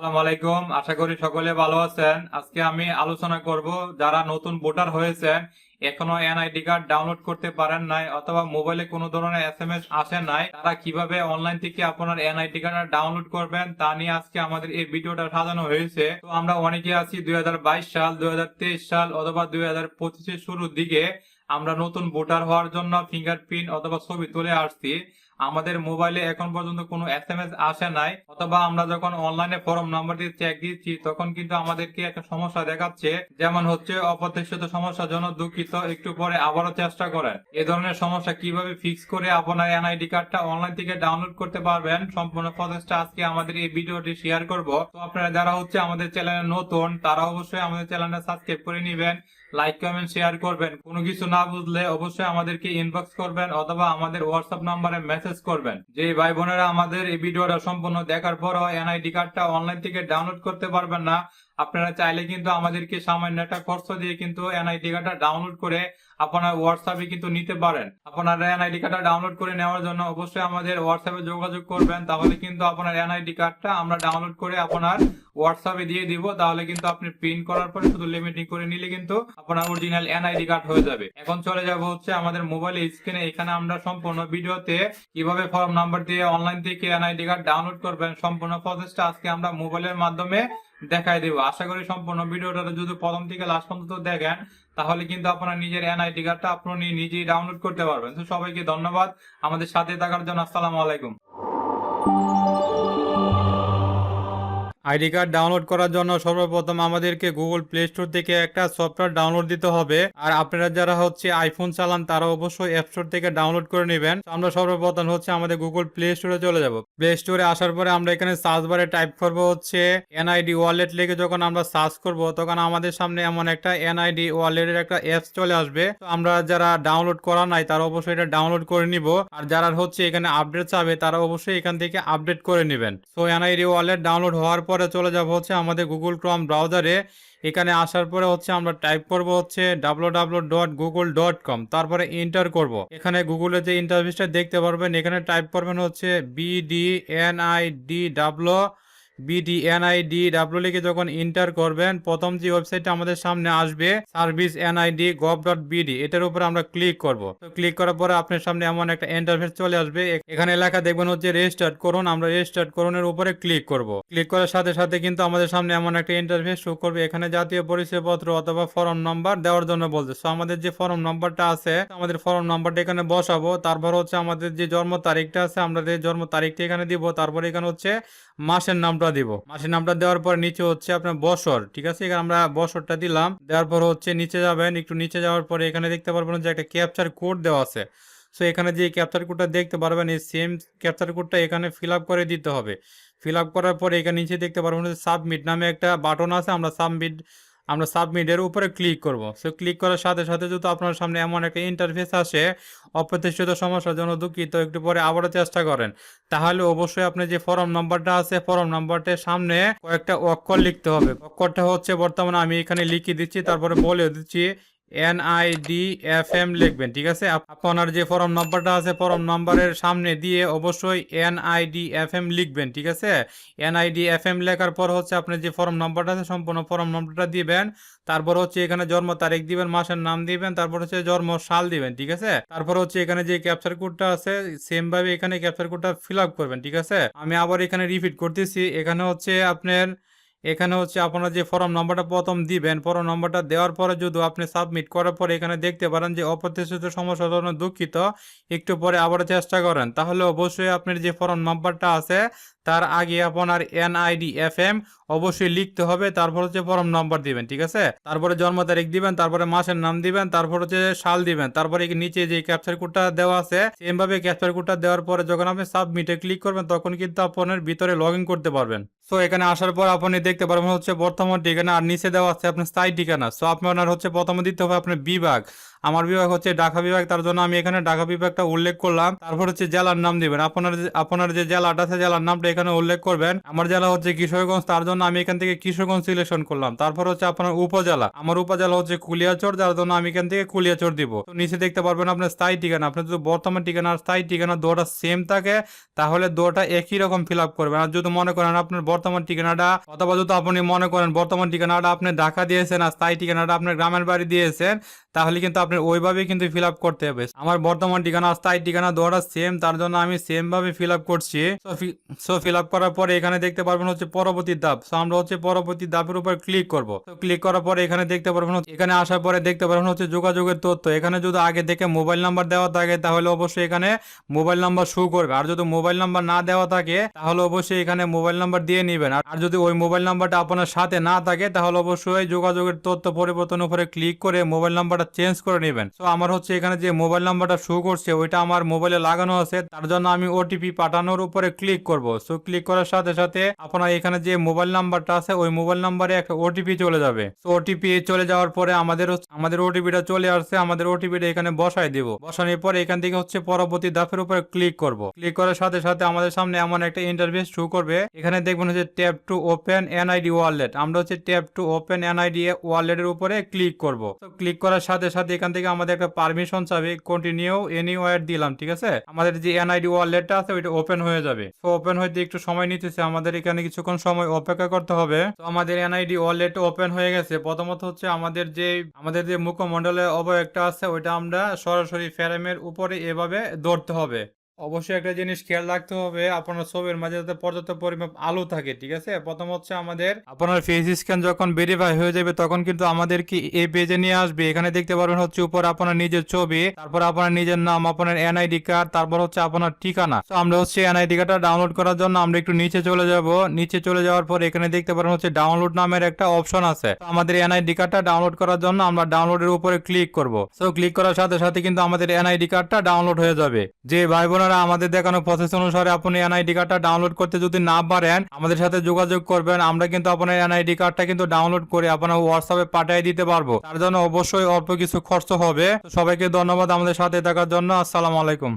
সালাম আলাইকুম। আশা করি সকলে ভালো আছেন। আজকে আমি আলোচনা করব যারা নতুন ভোটার হয়েছেন, এখনও এনআইডি কার্ড ডাউনলোড করতে পারেন নাই অথবা মোবাইলে কোনো ধরনের এস এম এস আসে নাই, তারা কীভাবে অনলাইন থেকে আপনার এনআইডি কার্ড ডাউনলোড করবেন তা নিয়ে আজকে আমাদের এই ভিডিওটা সাজানো হয়েছে। তো আমরা অনেকে আছি দুই বাইশ সাল, দুই হাজার তেইশ সাল অথবা দুই হাজার পঁচিশের শুরুর দিকে আমরা নতুন ভোটার হওয়ার জন্য ফিঙ্গারপ্রিন্ট অথবা ছবি তুলে আসছি। আমাদের মোবাইলে এখন পর্যন্ত কোনো এস এম এস আসে নাই, অথবা আমরা যখন অনলাইনে ফর্ম নাম্বার দিয়ে চেক দিচ্ছি তখন কিন্তু আমাদেরকে একটা সমস্যা দেখাচ্ছে, যেমন হচ্ছে অপ্রত্যাশিত সমস্যার জন্য দুঃখিত, একটু পরে আবারও চেষ্টা করেন। এ ধরনের সমস্যা কীভাবে ফিক্স করে আপনার এনআইডি কার্ডটা অনলাইন থেকে ডাউনলোড করতে পারবেন, সম্পূর্ণ প্রসেসটা আজকে আমাদের এই ভিডিওটি শেয়ার করব। তো আপনারা যারা হচ্ছে আমাদের চ্যানেলে নতুন, তারা অবশ্যই আমাদের চ্যানেলটা সাবস্ক্রাইব করে নেবেন। লাইক কমেন্ট শেয়ার করবেন। কোনো কিছু না বুঝলে অবশ্যই আমাদেরকে ইনবক্স করবেন অথবা আমাদের হোয়াটসঅ্যাপ নাম্বারে মেসেজ করবেন। যে ভাই বোনেরা আমাদের এই ভিডিওটা সম্পূর্ণ দেখার পরও এনআইডি কার্ডটা অনলাইন থেকে ডাউনলোড করতে পারবেন না। আপনারা চাইলে কিন্তু আমাদেরকে সামান্য একটা খরচ দিয়ে কিন্তু এনআইডি কার্ডটা ডাউনলোড করে আপনার হোয়াটসঅ্যাপে কিন্তু নিতে পারেন। আপনারা এনআইডি কার্ডটা ডাউনলোড করে নেওয়ার জন্য অবশ্যই আমাদের হোয়াটসঅ্যাপে যোগাযোগ করবেন, তাহলে কিন্তু আপনার এনআইডি কার্ডটা আমরা ডাউনলোড করে আপনার হোয়াটসঅ্যাপে দিয়ে দিব, তাহলে কিন্তু আপনি প্রিন্ট করার পরে শুধু লিমিটিং করে নিলে কিন্তু আপনার অরিজিনাল এনআইডি কার্ড হয়ে যাবে। এখন চলে যাব হচ্ছে আমাদের মোবাইল স্ক্রিনে এখানে আমরা সম্পূর্ণ ভিডিওতে কীভাবে ফর্ম নাম্বার দিয়ে অনলাইন থেকে এনআইডি কার্ড ডাউনলোড করবেন, সম্পূর্ণ প্রসেসটা আজকে আমরা মোবাইলের মাধ্যমে দেখাই দেবো। আশা করি সম্পূর্ণ ভিডিওটা যদি প্রথম থেকে লাস্ট পর্যন্ত দেখেন, তাহলে কিন্তু আপনার নিজের এনআইডি কার্ডটা আপনি নিজেই ডাউনলোড করতে পারবেন। তো সবাইকে ধন্যবাদ। আমাদের সাথে থাকার জন্য আসসালামু আলাইকুম। আইডি কার্ড ডাউনলোড করার জন্য সর্বপ্রথম আমাদেরকে গুগল প্লে স্টোর থেকে একটা সফটওয়্যার ডাউনলোড দিতে হবে। আর আপনারা যারা হচ্ছে আইফোন চালান, তারা অবশ্যই অ্যাপ স্টোর থেকে ডাউনলোড করে নেবেন। আমরা সর্বপ্রথম হচ্ছে আমাদের গুগল প্লে স্টোরে চলে যাব। প্লে স্টোরে আসার পরে আমরা এখানে সার্চ বারে টাইপ করব হচ্ছে এনআইডি ওয়ালেট লিখে যখন আমরা সার্চ করব, তখন আমাদের সামনে এমন একটা এনআইডি ওয়ালেটের একটা অ্যাপস চলে আসবে। তো আমরা যারা ডাউনলোড করা নাই, তারা অবশ্যই এটা ডাউনলোড করে নিব। আর যারা হচ্ছে এখানে আপডেট চাবে, তারা অবশ্যই এখান থেকে আপডেট করে নেবেন। সো এনআইডি ওয়ালেট ডাউনলোড হওয়ার পরে চলে যাব হচ্ছে আমাদের গুগল ক্রম ব্রাউজারে এখানে আসার পরে হচ্ছে আমরা টাইপ করব হচ্ছে কম তারপরে এন্টার করব। এখানে গুগলে যে ইন্টারভিউসটা দেখতে পারবেন, এখানে টাইপ করবেন হচ্ছে BD N I W BD NID W লিখে যখন এন্টার করবেন, প্রথম যে ওয়েবসাইটটা আমাদের সামনে আসবে service NID gov dot BD এটার উপর আমরা ক্লিক করব। তো ক্লিক করার পরে আপনার সামনে এমন একটা ইন্টারফেস চলে আসবে এখানে লেখা দেখবেন হচ্ছে রেজিস্টার্ট করুন, আমরা রেজিস্টার্ট করুনের উপরে ক্লিক করব। ক্লিক করার সাথে সাথে কিন্তু আমাদের সামনে এমন একটা ইন্টারফেস শো করবে, এখানে জাতীয় পরিচয়পত্র অথবা ফর্ম নাম্বার দেওয়ার জন্য বলছে। সো আমাদের যে ফর্ম নাম্বারটা আছে, আমাদের ফর্ম নাম্বারটা এখানে বসাবো, তারপর হচ্ছে আমাদের যে জন্ম তারিখটা আছে, আমরা যে জন্ম তারিখটা এখানে দিব, তারপর এখানে হচ্ছে মাসের নামটা দিব। মাসের নামটা দেওয়ার পর নিচে হচ্ছে আপনার বছর, ঠিক আছে? এখানে আমরা বছরটা দিলাম। দেওয়ার পর হচ্ছে নিচে যাবেন, একটু নিচে যাওয়ার পরে এখানে দেখতে পারবেন যে একটা ক্যাপচার কোড দেওয়া আছে। সো এখানে যে ক্যাপচার কোডটা দেখতে পারবেন, এই সেম ক্যাপচার কোডটা এখানে ফিল করে দিতে হবে। ফিল করার পরে এখানে নিচে দেখতে পারবেন সাবমিট নামে একটা বাটন আছে, আমরা সাবমিট আমরা সাবমিটের উপরে ক্লিক করব। সো ক্লিক করার সাথে সাথে যদি আপনার সামনে এমন একটা ইন্টারফেস আসে, অপ্রত্যাশিত সমস্যার জন্য দুঃখিত, একটু পরে আবারও চেষ্টা করেন। তাহলে অবশ্যই আপনি যে ফর্ম নাম্বারটা আছে ফর্ম নাম্বারটার সামনে কয়েকটা অক্ষর লিখতে হবে। অক্ষরটা হচ্ছে বর্তমানে আমি এখানে লিখে দিচ্ছি, তারপরে বলে দিচ্ছি N I D F M লিখবেন, ঠিক আছে? আপনার যে ফর্ম নাম্বারটা আছে ফর্ম নাম্বারের সামনে দিয়ে অবশ্যই N I D F M লিখবেন, ঠিক আছে? N I D F M লেখার পর হচ্ছে আপনি যে ফর্ম নাম্বারটা আছে, সম্পূর্ণ ফর্ম নাম্বারটা দিবেন। তারপর হচ্ছে এখানে জন্ম তারিখ দিবেন, মাসের নাম দিবেন, তারপর হচ্ছে জন্ম সাল দিবেন, ঠিক আছে? তারপর হচ্ছে এখানে যে ক্যাপচার কোডটা আছে সেম ভাবে এখানে ক্যাপচার কোডটা ফিল করবেন, ঠিক আছে? আমি আবার এখানে রিপিট করতেছি, এখানে হচ্ছে আপনার এখানে হচ্ছে আপনারা যে ফর্ম নাম্বারটা প্রথম দিবেন, ফর্ম নাম্বারটা দেওয়ার পরে যদি আপনি সাবমিট করার পরে এখানে দেখতে পারেন যে অপ্রত্যাশিত সমস্যার জন্য দুঃখিত, একটু পরে আবার চেষ্টা করেন। তাহলে অবশ্যই আপনার যে ফর্ম নাম্বারটা আছে, তার আগে আপনার এনআইডি এফ এম অবশ্যই লিখতে হবে, তারপর হচ্ছে ফর্ম নাম্বার দিবেন, ঠিক আছে? তারপরে জন্ম তারিখ দিবেন, তারপরে মাসের নাম দিবেন, তারপর হচ্ছে সাল দিবেন, তারপরে নিচে যে ক্যাপচার কোডটা দেওয়া আছে সেম ভাবে ক্যাপচার কোডটা দেওয়ার পরে যখন আপনি সাবমিটে ক্লিক করবেন, তখন কিন্তু আপনার ভিতরে লগ করতে পারবেন। সো এখানে আসার পর আপনি দেখতে পারবেন হচ্ছে বর্তমান ঠিকানা আর নিচে দেওয়া আছে আপনার স্থায়ী ঠিকানা। সো আপনার হচ্ছে প্রথমে দিতে হবে আপনার বিভাগ। আমার বিভাগ হচ্ছে ঢাকা বিভাগ, তার জন্য আমি এখানে ঢাকা বিভাগটা উল্লেখ করলাম। তারপর হচ্ছে জেলার নাম দিবেন। আপনার আপনার যে জেলাটা আছে জেলার নামটা এখানে উল্লেখ করবেন। আমার জেলা হচ্ছে কিশোরগঞ্জ, তার জন্য আমি এখান থেকে কিশোরগঞ্জ সিলেকশন করলাম। তারপর হচ্ছে আপনার উপজেলা। আমার উপজেলা হচ্ছে কুলিয়াচর, যার জন্য আমি এখান থেকে কুলিয়াচর দিব। তো নিচে দেখতে পারবেন আপনার স্থায়ী ঠিকানা। আপনার যদি বর্তমান ঠিকানা আর স্থায়ী ঠিকানা দুটা সেম থাকে, তাহলে দুটা একই রকম ফিল আপ করবেন। আর যদি মনে করেন আপনার বর্তমান ঠিকানাটা অথবা যদি আপনি মনে করেন, বর্তমান ঠিকানাটা আপনি ঢাকা দিয়েছেন আর স্থায়ী ঠিকানাটা আপনার গ্রামের বাড়ি দিয়েছেন, তাহলে কিন্তু আপনি ওইভাবে কিন্তু ফিল আপ করতে হবে। আমার বর্তমান ঠিকানা স্থায়ী ঠিকানা দুটা সেম তার জন্য আমি সেম ভাবে ফিল আপ করছি। সো ফিল আপ করার পরে এখানে দেখতে পারবেন হচ্ছে পরবর্তী ধাপ। সো আমরা হচ্ছে পরবর্তী ধাপের উপর ক্লিক করব। তো ক্লিক করার পরে এখানে দেখতে পারবেন এখানে আসার পরে দেখতে পারবেন হচ্ছে যোগাযোগের তথ্য। এখানে যদি আগে থেকে মোবাইল নাম্বার দেওয়া থাকে, তাহলে অবশ্যই এখানে মোবাইল নাম্বার শো করবে। আর যদি মোবাইল নাম্বার না দেওয়া থাকে, তাহলে অবশ্যই এখানে মোবাইল নাম্বার দিয়ে নেবেন। আর যদি ওই মোবাইল নাম্বারটা আপনার সাথে না থাকে, তাহলে অবশ্যই যোগাযোগের তথ্য পরিবর্তনের উপরে ক্লিক করে মোবাইল নাম্বারটা চেঞ্জ করে নেবেন। তো আমার হচ্ছে এখানে যে মোবাইল নাম্বারটা শো করছে, ওইটা আমার মোবাইলে লাগানো আছে, তার জন্য আমি ওটিপি পাঠানোর উপরে ক্লিক করব। সো ক্লিক করার সাথে সাথে আপনার এখানে যে মোবাইল নাম্বারটা আছে, ওই মোবাইল নাম্বারে একটা ওটিপি চলে যাবে। তো ওটিপি চলে যাওয়ার পরে আমাদের আমাদের ওটিপিটা চলে আসছে, আমাদের ওটিপিটা এখানে বসাই দিব। বসানোর পরে এখান থেকে হচ্ছে পরবর্তী ধাপের উপরে ক্লিক করব। ক্লিক করার সাথে সাথে আমাদের সামনে এমন একটা ইন্টারভিউ শো করবে। এখানে দেখবেন হচ্ছে tap to open NID wallet. আমরা হচ্ছে ট্যাপ টু ওপেন এনআইডি ওয়ালেটের উপরে ক্লিক করব। তো ক্লিক করার সাথে সাথে এখান থেকে আমাদের একটা পারমিশন চাবে কন্টিনিউ এনি ওয়ার দিলাম, ঠিক আছে? আমাদের যে এনআইডি ওয়ালেটটা আছে, ওইটা ওপেন হয়ে যাবে। তো ওপেন হইতে একটু সময় নিতেছে, আমাদের এখানে কিছুক্ষণ সময় অপেক্ষা করতে হবে। তো আমাদের এনআইডি ওয়ালেট ওপেন হয়ে গেছে। প্রথমত হচ্ছে আমাদের যে আমাদের যে মুখমণ্ডলের অবয়বটা আছে, ওইটা আমরা সরাসরি ফ্রেমের উপরে এভাবে ধরতে হবে। অবশ্যই একটা জিনিস খেয়াল রাখতে হবে, আপনার ছবির মাঝে যাতে পর্যাপ্ত পরিমাপ আলো থাকে, ঠিক আছে? প্রথম হচ্ছে আমাদের আপনার ফেস স্ক্যান যখন ভেরিফাই হয়ে যাবে, তখন কিন্তু আমাদেরকে এই পেজে নিয়ে আসবে? এখানে দেখতে পারবেন হচ্ছে উপর আপনার নিজের ছবি, তারপর আপনার নিজের নাম, আপনার এনআইডি কার্ড তারপর হচ্ছে আপনার ঠিকানা। তো আমরা হচ্ছে এনআইডি কার্ডটা ডাউনলোড করার জন্য আমরা একটু নিচে চলে যাব। নিচে চলে যাওয়ার পর এখানে দেখতে পারবেন হচ্ছে ডাউনলোড নামের একটা অপশন আছে। তো আমাদের এনআইডি কার্ডটা ডাউনলোড করার জন্য আমরা ডাউনলোডের উপরে ক্লিক করব। সো ক্লিক করার সাথে সাথে কিন্তু আমাদের এনআইডি কার্ডটা ডাউনলোড হয়ে যাবে। যে ভাই বোনেরা আমাদের দেখানো প্রসেস অনুসারে আপনি এনআইডি কার্ডটা ডাউনলোড করতে যদি না পারেন, আমাদের সাথে যোগাযোগ করবেন। আমরা কিন্তু আপনার এনআইডি কার্ডটা কিন্তু ডাউনলোড করে আপনার হোয়াটসঅ্যাপে পাঠিয়ে দিতে পারব। তার জন্য অবশ্যই অল্প কিছু খরচ হবে। সবাইকে ধন্যবাদ আমাদের সাথে থাকার জন্য। আসসালামু আলাইকুম।